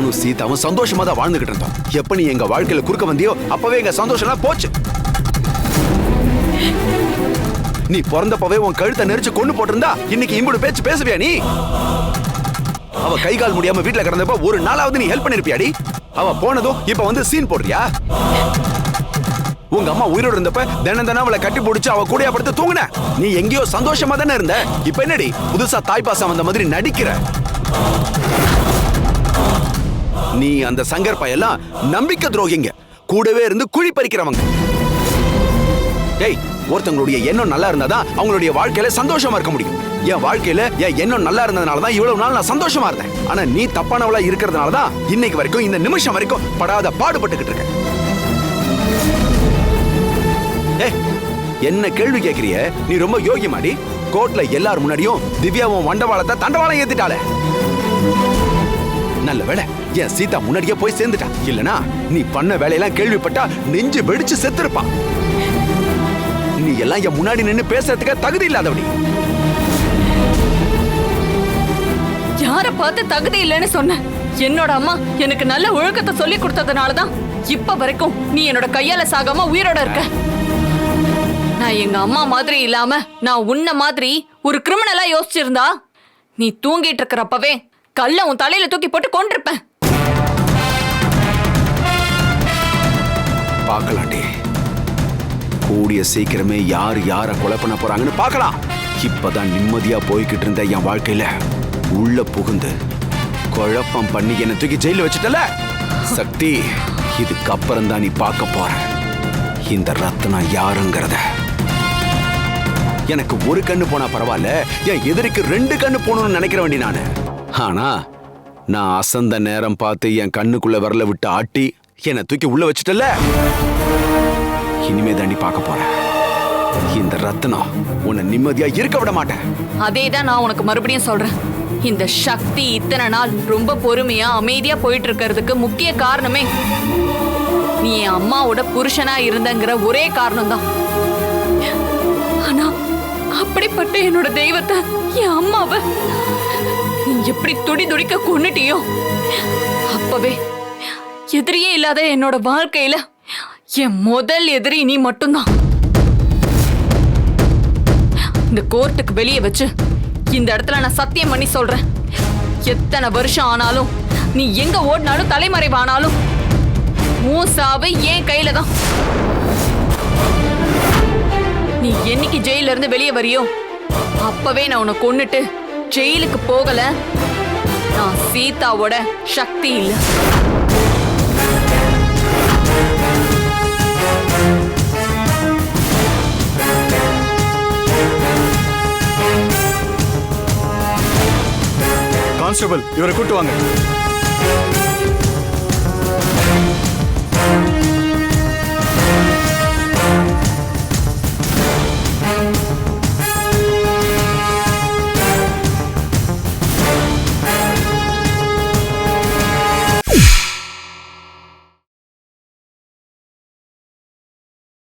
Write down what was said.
நானும் சீதாவும் சந்தோஷமா தான் வாழ்ந்துகிட்டு இருந்தோம். எப்ப நீ எங்க வாழ்க்கையில குறுக்க வந்தியோ அப்பவே எங்க சந்தோஷம்லாம் போச்சு. நீ பிறந்தப்பவே உன் கழுத்தை நெரிச்சு கொண்டு போட்டிருந்தா இன்னைக்கு இம்புடு பேச்சு பேசுவியா நீ? அவ கை கால் முடியாம வீட்டுல கிடந்தப்ப ஒரு நாளாவது நீ ஹெல்ப் பண்ணிருப்பியாடி அவ போனதும் இப்ப வந்து சீன் போடுறியா? உங்க அம்மா உயிரோடு இருந்தப்ப தினம் தினம் அவளை கட்டி பிடிச்சு அவ கூடயா படுத்து தூங்குன. நீ எங்கேயோ சந்தோஷமா தானே இருந்த? இப்ப என்னடி புதுசா தாய்ப்பாசம் வந்த மாதிரி நடிக்கிற? நீ அந்த சங்கர் பையெல்லாம் நம்பிக்கை துரோகிங்க. கூடவே இருந்து குழி பறிக்கிறவங்க. டேய் ஒருத்தவங்களுடைய எண்ணம் நல்லா இருந்தாதான் அவங்களுடைய வாழ்க்கையில சந்தோஷமா இருக்க முடியும். என் வாழ்க்கையில என் எண்ணம் நல்லா இருந்ததுனால தான் இவ்வளவு நாள் நான் சந்தோஷமா இருந்தேன். ஆனா நீ தப்பானவளா இருக்கிறதுனால தான் இன்னைக்கு வரைக்கும் இந்த நிமிஷம் வரைக்கும் படாத பாடுபட்டுக்கிட்டு இருக்கேன். ஏய், என்ன கேள்வி கேக்குறிய? நீ ரொம்ப யோகியமாடி கோர்ட்ல எல்லார் முன்னாடியும் திவ்யாவும் வண்டவாளத்தை தண்டவாளம் ஏத்திட்டாளே. நல்ல வேலை. என் சீதா முன்னாடியே போய் சேர்ந்துட்டா. இல்லனா நீ பண்ண வேலையெல்லாம் கேள்விப்பட்டா நெஞ்சு வெடிச்சு செத்துருப்பா. நீ எல்லாம் என் முன்னாடி நின்னு பேசுறதுக்கு தகுதி இல்லாதவடி. யார பார்த்து தகுதி இல்லைன்னு சொன்ன? என்னோட அம்மா எனக்கு நல்ல ஒழுக்கத்தை சொல்லி கொடுத்ததுனால தான் இப்ப வரைக்கும் நீ என்னோட கையால சாகாம உயிரோட இருக்க. நான் எங்க அம்மா மாதிரி இல்லாம நான் உன்ன மாதிரி ஒரு கிரிமினலா யோசிச்சிருந்தா நீ தூங்கிட்டு இருக்கிறப்பவே கல்ல உன் தலையில தூக்கி போட்டு கொண்டிருப்பேன் பார்க்கலாண்டி. கூடிய சீக்கிரமே யார் யார கொலை பண்ண போறாங்கன்னு பார்க்கலாம். இப்பதான் நிம்மதியா போய்கிட்டு இருந்த என் வாழ்க்கையில உள்ள புகுந்து குழப்பம் பண்ணி என்னை தூக்கி ஜெயில வச்சுட்டல? சக்தி இதுக்கப்புறம் தான் நீ பார்க்க போற. இந்த ரத்னா யாருங்கிறத. எனக்கு ஒரு கண்ணு போனா பரவாயில்ல என் எதிரிக்கு ரெண்டு கண்ணு போகணும்னு நினைக்கிற வேண்டி நானு. ஆனா நான் அசந்த நேரம் பார்த்து என் கண்ணுக்குள்ள வரல விட்டு ஆட்டி என்னை தூக்கி உள்ள வச்சுட்டல இனிமே தாண்டி பார்க்க போறேன். இந்த ரத்தனம் உன்னை நிம்மதியா இருக்க விட மாட்டேன். அதே தான் நான் உனக்கு மறுபடியும் சொல்றேன். இந்த சக்தி இத்தனை நாள் ரொம்ப பொறுமையா அமைதியா போயிட்டு இருக்கிறதுக்கு முக்கிய காரணமே நீ என் அம்மாவோட புருஷனா இருந்தங்கிற ஒரே காரணம் தான் ஆனா அப்படிப்பட்ட என்னோட தெய்வத்தை என் அம்மாவை எப்படி துடி துடிக்க கொன்னுட்டியோ? அப்பவே எதிரியே இல்லாத என்னோட வாழ்க்கையில என் முதல் எதிரி நீ மட்டும்தான். இந்த கோர்ட்டுக்கு வெளியே வச்சு இந்த இடத்துல நான் சத்தியம் பண்ணி சொல்றேன். எத்தனை வருஷம் ஆனாலும் நீ எங்க ஓடினாலும் தலைமறைவானாலும் உன் சாவு என் கையில தான். நீ என்னைக்கு ஜெயில இருந்து வெளியே வரியோ அப்பவே நான் உன்னை கொன்னுட்டு ஜெயிலுக்கு போகல. நான் சீதாவோட சக்தி இல்ல. கான்ஸ்டபிள் இவரை கூட்டு வாங்க.